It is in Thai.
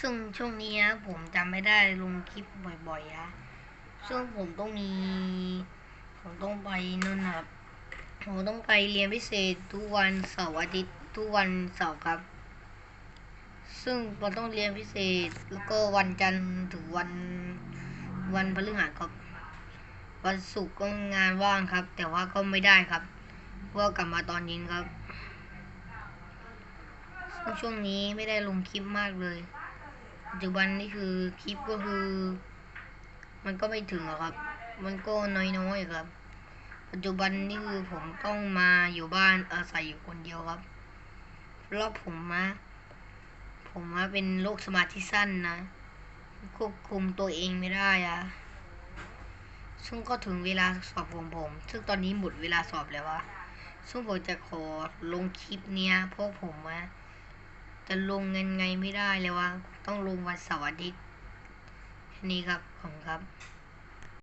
ซึ่งช่วงนี้นะผมจำไม่ได้ลงคลิปบ่อยๆนะซึ่งผมต้องมี ผมต้องไปนู่นนะครับผมต้องไปเรียนพิเศษทุกวันเสาร์อาทิตย์ทุกวันเสาร์ครับ ซึ่งเราต้องเรียนพิเศษแล้วก็วันจันทร์ถึงวันวันพฤหัสครับ วันศุกร์ก็งานว่างครับ แต่ว่าก็ไม่ได้ครับเพราะว่ากลับมาตอนเย็นครับซึ่งช่วงนี้ไม่ได้ลงคลิปมากเลย ปัจจุบันนี่คือคลิปก็คือ มันก็ไม่ถึงหรอกครับ มันก็น้อยๆครับ ปัจจุบันนี่คือผมต้องมาอยู่บ้านอาศัยอยู่คนเดียวครับเพราะผมนะผมว่าเป็นโรคสมาธิสั้นนะควบคุมตัวเองไม่ได้อะซึ่งก็ถึงเวลาสอบของผม ซึ่งตอนนี้หมดเวลาสอบแล้ววะซึ่งผมจะขอลงคลิปเนี้ยพราะผมอะ จะลงเงินไงไม่ได้เลยวะ ต้องลงวันเสาร์อาทิตย์นี่ครับ ขอบคุณครับ